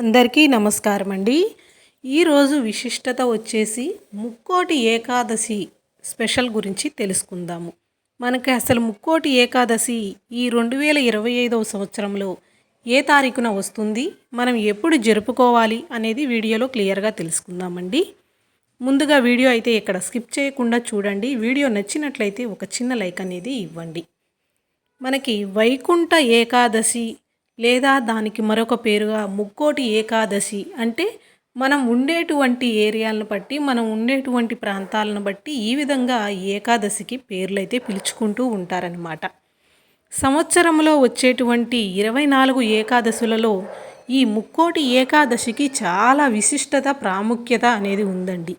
అందరికీ నమస్కారం అండి ఈరోజు విశిష్టత వచ్చేసి ముక్కోటి ఏకాదశి స్పెషల్ గురించి తెలుసుకుందాము. మనకి అసలు ముక్కోటి ఏకాదశి ఈ రెండు వేల ఇరవై ఐదవ సంవత్సరంలో ఏ తారీఖున వస్తుంది? మనం ఎప్పుడు జరుపుకోవాలి అనేది వీడియోలో క్లియర్గా తెలుసుకుందామండి. ముందుగా వీడియో అయితే ఇక్కడ స్కిప్ చేయకుండా చూడండి. వీడియో నచ్చినట్లయితే ఒక చిన్న లైక్ అనేది ఇవ్వండి. మనకి వైకుంఠ ఏకాదశి లేదా దానికి మరొక పేరుగా ముక్కోటి ఏకాదశి అంటే మనం ఉండేటువంటి ఏరియాలను బట్టి మనం ఉండేటువంటి ప్రాంతాలను బట్టి ఈ విధంగా ఏకాదశికి పేర్లు అయితే పిలుచుకుంటూ ఉంటారనమాట సంవత్సరంలో వచ్చేటువంటి ఇరవై నాలుగు ఏకాదశులలో ఈ ముక్కోటి ఏకాదశికి చాలా విశిష్టత ప్రాముఖ్యత అనేది ఉందండి.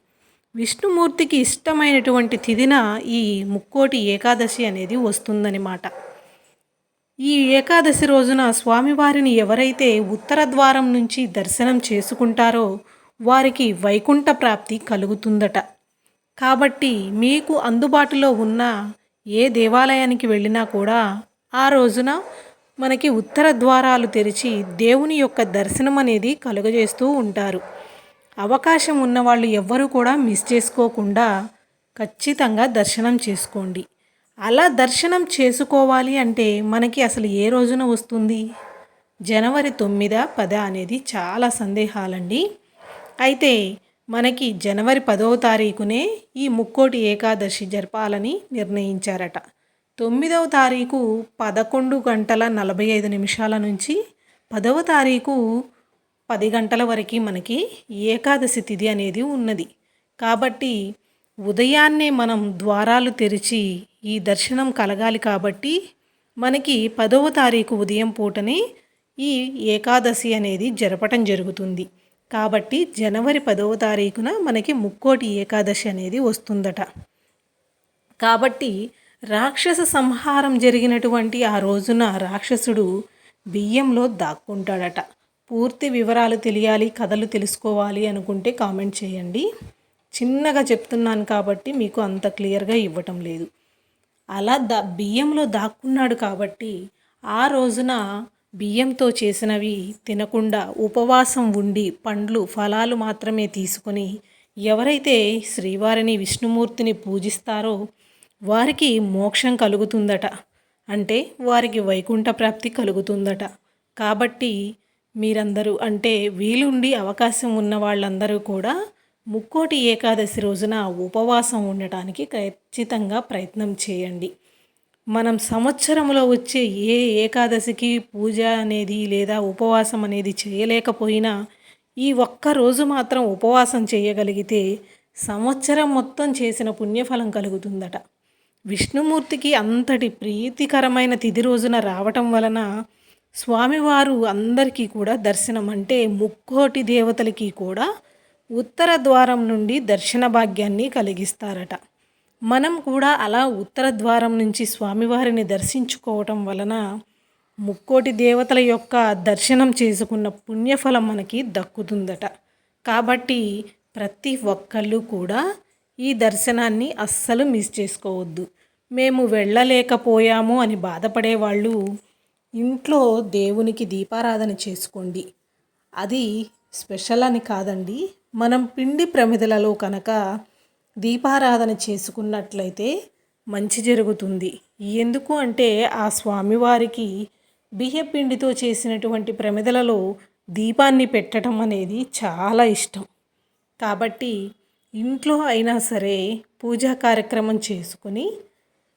విష్ణుమూర్తికి ఇష్టమైనటువంటి తిథిన ఈ ముక్కోటి ఏకాదశి అనేది వస్తుందన్నమాట. ఈ ఏకాదశి రోజున స్వామివారిని ఎవరైతే ఉత్తర ద్వారం నుంచి దర్శనం చేసుకుంటారో వారికి వైకుంఠ ప్రాప్తి కలుగుతుందట. కాబట్టి మీకు అందుబాటులో ఉన్న ఏ దేవాలయానికి వెళ్ళినా కూడా ఆ రోజున మనకి ఉత్తర ద్వారాలు తెరిచి దేవుని యొక్క దర్శనం అనేది కలుగజేస్తూ ఉంటారు. అవకాశం ఉన్న వాళ్ళు ఎవ్వరూ కూడా మిస్ చేసుకోకుండా ఖచ్చితంగా దర్శనం చేసుకోండి. అలా దర్శనం చేసుకోవాలి అంటే మనకి అసలు ఏ రోజున వస్తుంది? జనవరి తొమ్మిద పద అనేది చాలా సందేహాలండి. అయితే మనకి జనవరి పదవ తారీఖునే ఈ ముక్కోటి ఏకాదశి జరపాలని నిర్ణయించారట. తొమ్మిదవ తారీఖు పదకొండు గంటల నలభై ఐదు నిమిషాల నుంచి పదవ తారీఖు పది గంటల వరకు మనకి ఏకాదశి తిథి అనేది ఉన్నది. కాబట్టి ఉదయాన్నే మనం ద్వారాలు తెరిచి ఈ దర్శనం కలగాలి కాబట్టి మనకి పదవ తారీఖు ఉదయం పూటనే ఈ ఏకాదశి అనేది జరపటం జరుగుతుంది. కాబట్టి జనవరి పదవ తారీఖున మనకి ముక్కోటి ఏకాదశి అనేది వస్తుందట. కాబట్టి రాక్షస సంహారం జరిగినటువంటి ఆ రోజున రాక్షసుడు బియ్యంలో దాక్కుంటాడట. పూర్తి వివరాలు తెలియాలి కథలు తెలుసుకోవాలి అనుకుంటే కామెంట్ చేయండి. చిన్నగా చెప్తున్నాను కాబట్టి మీకు అంత క్లియర్గా ఇవ్వటం లేదు. అలా దా బియ్యంలో దాక్కున్నాడు కాబట్టి ఆ రోజున బియ్యంతో చేసినవి తినకుండా ఉపవాసం ఉండి పండ్లు ఫలాలు మాత్రమే తీసుకొని ఎవరైతే శ్రీవారిని విష్ణుమూర్తిని పూజిస్తారో వారికి మోక్షం కలుగుతుందట. అంటే వారికి వైకుంఠ ప్రాప్తి కలుగుతుందట. కాబట్టి మీరందరూ అంటే వీలుండి అవకాశం ఉన్న వాళ్ళందరూ కూడా ముక్కోటి ఏకాదశి రోజున ఉపవాసం ఉండటానికి ఖచ్చితంగా ప్రయత్నం చేయండి. మనం సంవత్సరంలో వచ్చే ఏ ఏకాదశికి పూజ అనేది లేదా ఉపవాసం అనేది చేయలేకపోయినా ఈ ఒక్క రోజు మాత్రం ఉపవాసం చేయగలిగితే సంవత్సరం మొత్తం చేసిన పుణ్యఫలం కలుగుతుందట. విష్ణుమూర్తికి అంతటి ప్రీతికరమైన తిది రోజున రావటం వలన స్వామివారు అందరికీ కూడా దర్శనం అంటే ముక్కోటి దేవతలకి కూడా ఉత్తర ద్వారం నుండి దర్శన భాగ్యాన్ని కలిగిస్తారట. మనం కూడా అలా ఉత్తర ద్వారం నుంచి స్వామివారిని దర్శించుకోవటం వలన ముక్కోటి దేవతల యొక్క దర్శనం చేసుకున్న పుణ్యఫలం మనకి దక్కుతుందట. కాబట్టి ప్రతి ఒక్కళ్ళు కూడా ఈ దర్శనాన్ని అస్సలు మిస్ చేసుకోవద్దు. మేము వెళ్ళలేకపోయాము అని బాధపడే వాళ్ళు ఇంట్లో దేవునికి దీపారాధన చేసుకోండి. అది స్పెషల్ అని కాదండి. మనం పిండి ప్రమిదలలో కనుక దీపారాధన చేసుకున్నట్లయితే మంచి జరుగుతుంది. ఎందుకు అంటే ఆ స్వామివారికి బియ్యపిండితో చేసినటువంటి ప్రమిదలలో దీపాన్ని పెట్టడం అనేది చాలా ఇష్టం. కాబట్టి ఇంట్లో అయినా సరే పూజా కార్యక్రమం చేసుకుని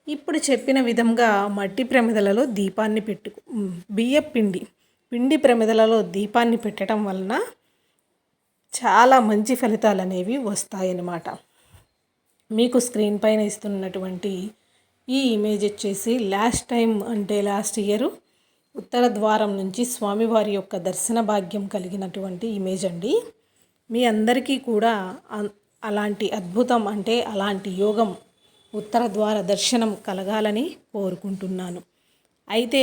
ఇప్పుడు చెప్పిన విధంగా మట్టి ప్రమిదలలో దీపాన్ని పెట్టు బియ్య పిండి పిండి ప్రమిదలలో దీపాన్ని పెట్టడం వలన చాలా మంచి ఫలితాలు అనేవి వస్తాయన్నమాట. మీకు స్క్రీన్ పైన ఇస్తున్నటువంటి ఈ ఇమేజ్ వచ్చేసి లాస్ట్ టైం అంటే లాస్ట్ ఇయర్ ఉత్తర ద్వారం నుంచి స్వామివారి యొక్క దర్శన భాగ్యం కలిగినటువంటి ఇమేజ్ అండి. మీ అందరికీ కూడా అలాంటి అద్భుతం అంటే అలాంటి యోగం ఉత్తర ద్వార దర్శనం కలగాలని కోరుకుంటున్నాను. అయితే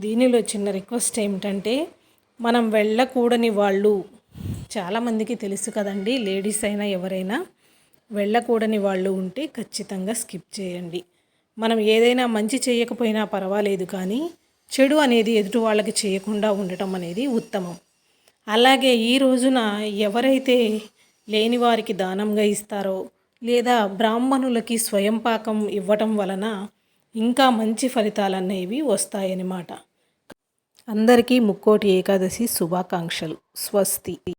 దీనిలో చిన్న రిక్వెస్ట్ ఏమిటంటే మనం వెళ్ళకూడని వాళ్ళు చాలామందికి తెలుసు కదండి లేడీస్ అయినా ఎవరైనా వెళ్ళకూడని వాళ్ళు ఉంటే ఖచ్చితంగా స్కిప్ చేయండి. మనం ఏదైనా మంచి చేయకపోయినా పర్వాలేదు కానీ చెడు అనేది ఎదుటి వాళ్ళకి చేయకుండా ఉండటం అనేది ఉత్తమం. అలాగే ఈ రోజున ఎవరైతే లేని వారికి దానంగా ఇస్తారో లేదా బ్రాహ్మణులకి స్వయం పాకం ఇవ్వటం వలన ఇంకా మంచి ఫలితాలు అనేవి వస్తాయన్నమాట. అందరికీ ముక్కోటి ఏకాదశి శుభాకాంక్షలు. స్వస్తి.